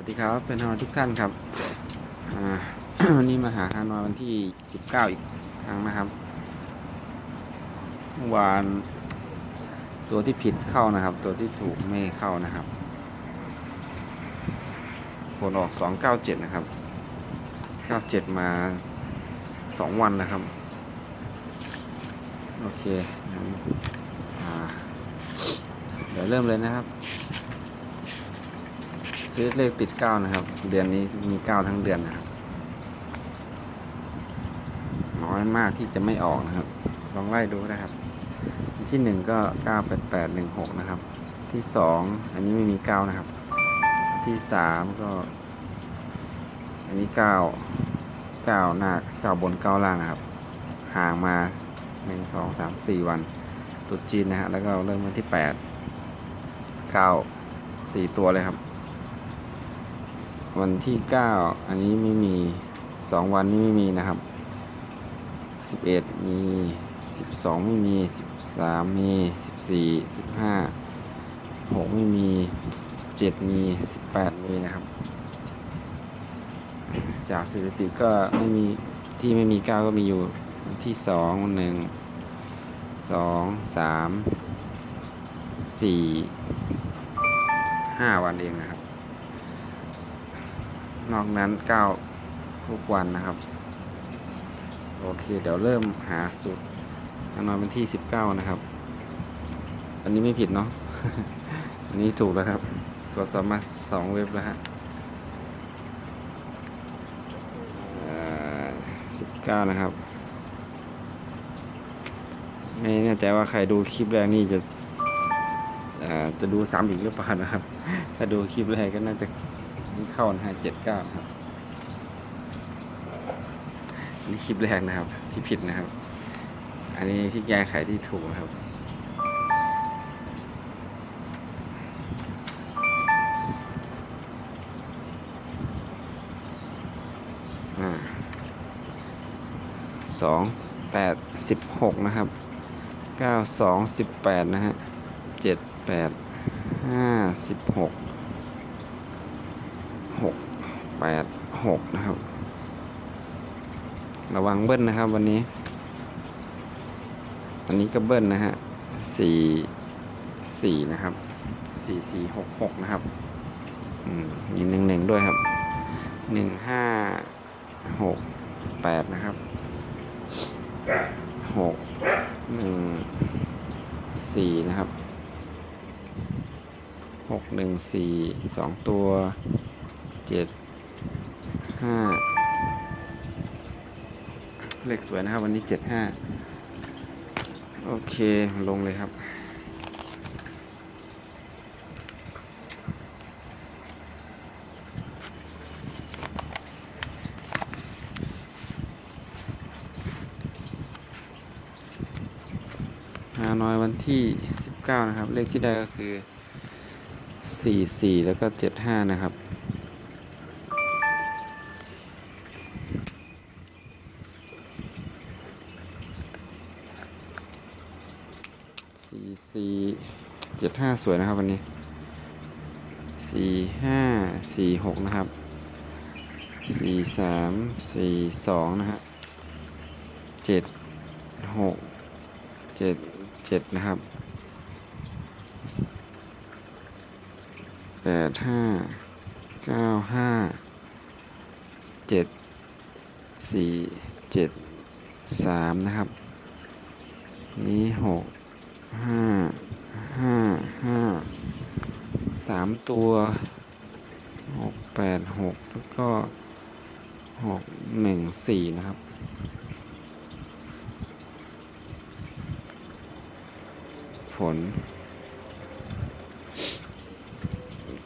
วัสดีครับเป็นฮานอยทุกท่านครับวันนี้มาหาฮานอยวันที่ 19 อีกครั้งนะครับเมื่อวานตัวที่ผิดเข้านะครับ ตัวที่ถูกไม่เข้านะครับผลออก 297 นะครับ 97 มา 2 วันนะครับ โอเคอเดี๋ยวเริ่มเลยนะครับ ซื้อเลขติดเก้านะครับ เดือนนี้มีเก้าทั้งเดือนนะครับ น้อยมากที่จะไม่ออกนะครับ ลองไล่ดูนะครับ ที่หนึ่งก็เก้าแปดแปดหนึ่งหกนะครับ ที่สองอันนี้ไม่มีเก้านะครับ ที่สามก็ อันนี้เก้าเก้าหน้าเก้าบนเก้าล่างนะครับ ห่างมาหนึ่งสองสามสี่วันตุดจีนนะฮะแล้วก็เริ่มวันที่แปดเก้าสี่ตัวเลยครับ วันที่เก้าอันนี้ไม่มีสองวันนี้ไม่มีนะครับสิบเอ็ดมีสิบสองไม่มีสิบสามมีสิบสี่สิบห้าหกไม่มีสิบเจ็ดมีสิบแปดมีนะครับ จากสถิติก็ไม่มีที่ไม่มีเก้าก็มีอยู่ที่สองหนึ่งสองสามสี่ห้าวันเองนะครับ นอกนั้นเก้าทุกวันนะครับ โอเค เดี๋ยวเริ่มหาสูตรจะนอนเป็นที่สิบเก้านะครับ อันนี้ไม่ผิดเนาะอันนี้ถูกแล้วครับตรวจสอบมาสองเว็บแล้วฮะสิบเก้านะครับ ไม่แน่ใจว่าใครดูคลิปแรกนี่จะจะดูซ้ำอีกหรือเปล่านะครับ ถ้าดูคลิปแรกก็น่าจะ นี่เข้านะฮะเจ็ดเก้าครับอันนี้คลิปแรกนะครับ ที่ผิดนะครับ อันนี้ที่แก้ไขที่ถูกครับสองแปดสิบหกนะครับเก้าสองสิบแปดนะฮะเจ็ดแปดห้าสิบหก แปดหกนะครับ ระวังเบิ้ลนะครับวันนี้ อันนี้ก็เบิ้ลนะฮะสี่สี่นะครับสี่สี่หกหกนะครับอืมมีหนึ่งหนึ่งด้วยครับหนึ่งห้าหกแปดนะครับหกหนึ่งสี่นะครับหกหนึ่งสี่สองตัวเจ็ด ห้าเลขสวยนะครับ วันนี้เจ็ดห้าโอเคลงเลยครับ ฮานอยวันที่ 19 นะครับ เลขที่ได้ก็คือ 44 แล้วก็ 75 นะครับ สี่สี่เจ็ดห้าสวยนะครับวันนี้สี่ห้าสี่หกนะครับสี่สามสี่สองนะฮะเจ็ดหกเจ็ดเจ็ดนะครับแปดห้าเก้าห้าเจ็ดสี่เจ็ดสามนะครับ นี้หก ห้าห้าห้าสามตัวหกแปดหกแล้วก็หกหนึ่งสี่นะครับ ผล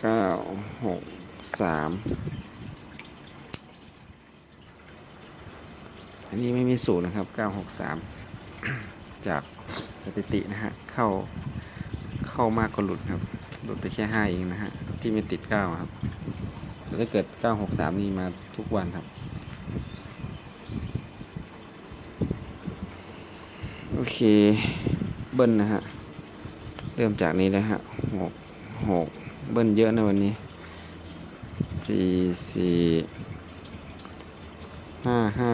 เก้าหกสามอันนี้ไม่มีสูตรนะครับเก้าหกสามจาก สถิตินะฮะ เข้าเข้ามากก็หลุดครับ หลุดไปแค่ห้าเองนะฮะ ที่ไม่ติดเก้าครับแต่ถ้าเกิดเก้าหกสามนี่มาทุกวันครับ โอเค เบิ้ลนะฮะ เริ่มจากนี้เลยฮะหกหกเบิ้ลเยอะนะวันนี้สสี่สี่ห้าห้า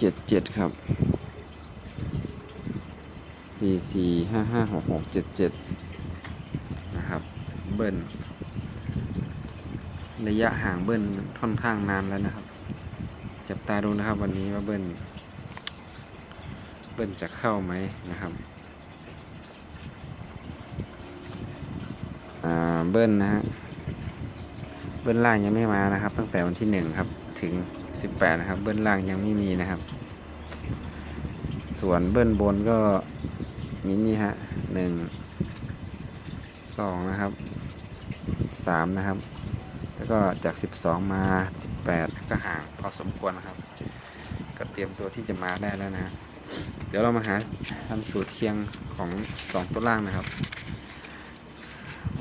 เจ็ดเจ็ดครับสี่สี่ห้าห้าหกหกเจ็ดเจ็ดนะครับ เบิ้ลระยะห่างเบิ้ลค่อนข้างนานแล้วนะครับ จับตาดูนะครับวันนี้ว่าเบิ้ลเบิ้ลจะเข้าไหมนะครับเบิ้ลนะฮะเบิ้ลล่างยังไม่มานะครับ ตั้งแต่วันที่หนึ่งครับถึง สิบแปดนะครับ เบิ้ลล่างยังไม่มีนะครับ ส่วนเบิ้ลบนก็มีนี่ฮะหนึ่งสองนะครับสามนะครับ แล้วก็จากสิบสองมาสิบแปดก็ห่างพอสมควรนะครับ ก็เตรียมตัวที่จะมาได้แล้วนะเดี๋ยวเรามาหาทำสูตรเคียงของสองตัวล่างนะครับ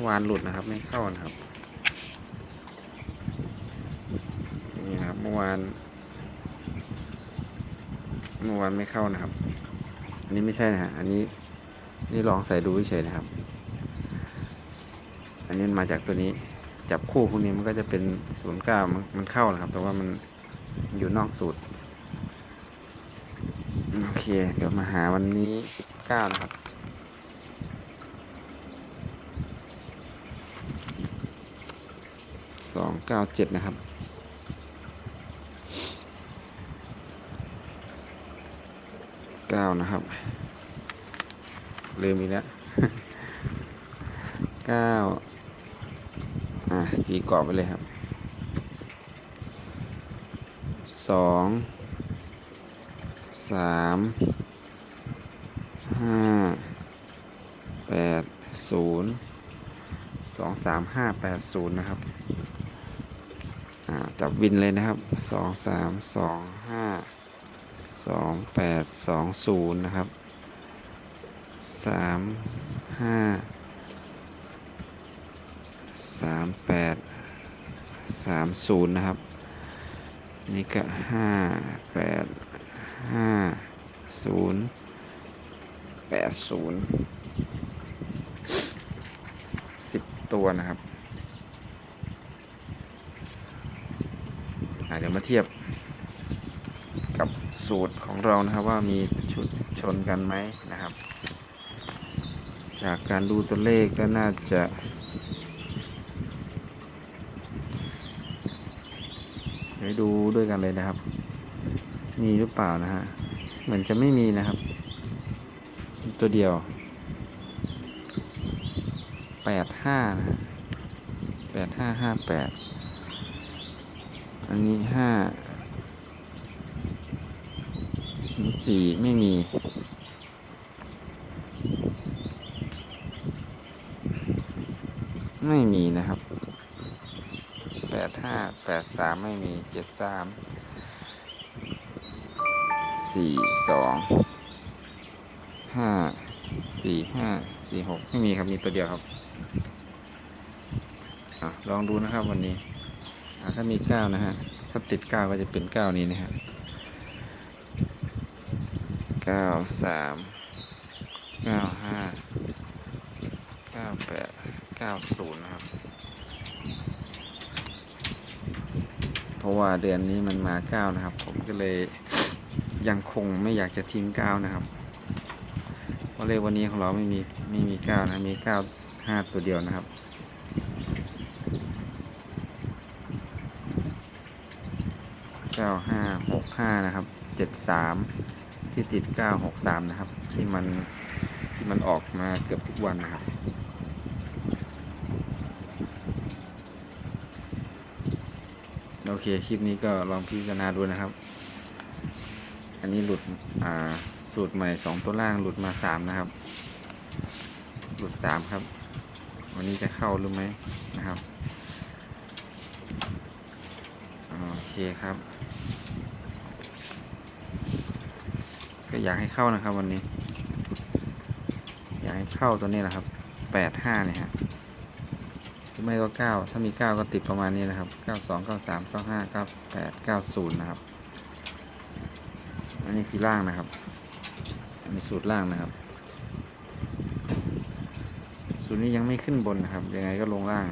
วานหลุดนะครับไม่เข้านะครับนี่นะครับเมื่อวานเมื่อวานไม่เข้านะครับ อันนี้ไม่ใช่นะฮะอันนี้นี่ลองใส่ดูเฉยนะครับ อันนี้มาจากตัวนี้ จับคู่พวกนี้มันก็จะเป็นศูนย์เก้ามมันเข้านะครับ แต่ว่ามันอยู่นอกสูตร โอเค เดี๋ยวมาหาวันนี้สิบเก้านะครับสองเก้าเจ็ดนะครับ ก้านะครับลืมอีกแล้วเก้าอะตีกรอบไปเลยครับสองสามห้าแปดศูนย์สองสามห้าแปดศูนย์นะครับอ่าจับวินเลยนะครับสองสามสองห้า สองแปดสองศูนย์นะครับสามห้าสามแปดสามศูนย์นะครับ นี่ก็ห้าแปดห้าศูนย์แปดศูนย์สิบตัวนะครับเดี๋ยวมาเทียบ สูตรของเรานะครับว่ามีชุดชนกันไหมนะครับ จากการดูตัวเลขก็น่าจะเดี๋ยวดูด้วยกันเลยนะครับ มีหรือเปล่านะฮะเหมือนจะไม่มีนะครับ ตัวเดียวแปดห้านะแปดห้าห้าแปดอันนี้ห้า อันนี้สี่ไม่มี ไม่มีนะครับแปดห้าแปดสามไม่มีเจ็ดสามสี่สองห้าสี่ห้าสี่หกไม่มีครับมีตัวเดียวครับอลองดูนะครับวันนี้ถ้ามีเก้านะฮะถ้าติดเก้าก็จะเป็นเก้านี้นะฮะ เก้าสามเก้าห้าเก้าแปดเก้าศูนย์นะครับ เพราะว่าเดือนนี้มันมาเก้านะครับ ผมก็เลยยังคงไม่อยากจะทิ้งเก้านะครับ เพราะเลขวันนี้ของเราไม่มีไม่มีเก้านะ มีเก้าห้าตัวเดียวนะครับเก้าห้าหกห้านะครับเจ็ดสาม ที่ติดเก้าหกสามนะครับ ที่มันที่มันออกมาเกือบทุกวันนะครับ โอเค คลิปนี้ก็ลองพิจารณาดูนะครับ อันนี้หลุดอ่าสูตรใหม่สองตัวล่างหลุดมาสามนะครับ หลุดสามครับ วันนี้จะเข้าหรือไหมนะครับ โอเคครับ ก็อยากให้เข้านะครับ วันนี้ อยากให้เข้าตัวนี้แหละครับแปดห้าเนี่ยฮะไม่ก็เก้าถ้ามีเก้าก็ติดประมาณนี้นะครับเก้าสองเก้าสามเก้าห้าเก้าแปดเก้าศูนย์นะครับ อันนี้คือล่างนะครับ อันนี้สูตรล่างนะครับศูนย์นี้ยังไม่ขึ้นบนนะครับ ยังไงก็ลงล่าง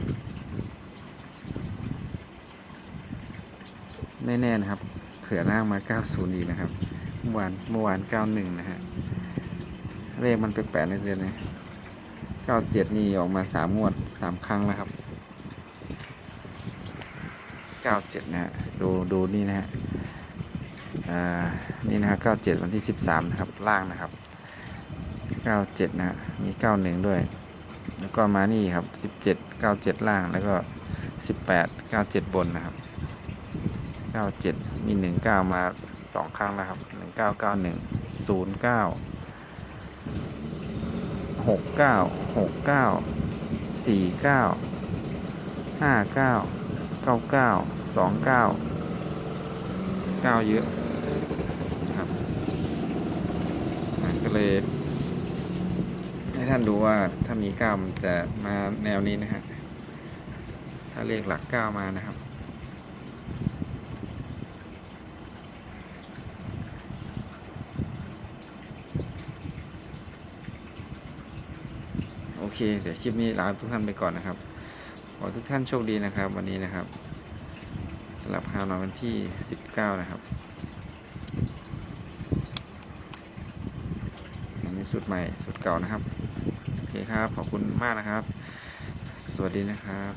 ไม่แน่นะครับ เผื่อล่างมา90อีกนะครับื่อวานเมื่อวานเก้าหนึ่งนะฮะ เลขมันแปลกๆในเดียวนะเก้าเจ็ดนี่ออกมาสามงวดสามครั้งแล้วครับเก้าเจ็ดนะฮะ ดูดูนี่นะฮะอ่านี่นะฮะเก้าเจ็ดวันที่สิบสามนะครับ ล่างนะครับเก้าเจ็ดนะฮะ มีเก้าหนึ่งด้วย แล้วก็มานี่ครับสิบเจ็ดเก้าเจ็ดล่างแล้วก็สิบแปดเก้าเจ็ดบนนะครับเก้าเจ็ดมีหนึ่งเก้ามาสองครั้งแล้วครับ 1991 09 69 69 49 59 99 29 9เยอะนะครับก็เลยให้ท่านดูว่าถ้ามี9มันจะมาแนวนี้นะฮะถ้าเลขหลัก9มานะครับ โอ เค เดี๋ยวคลิปนี้ลาทุกท่านไปก่อนนะครับ ขอทุกท่านโชคดีนะครับ วันนี้นะครับสำหรับฮาวนอนวันที่ 19 นะครับอันนี้สุดใหม่สุดเก่านะครับ โอเคครับ ขอบคุณมากนะครับ สวัสดีนะครับ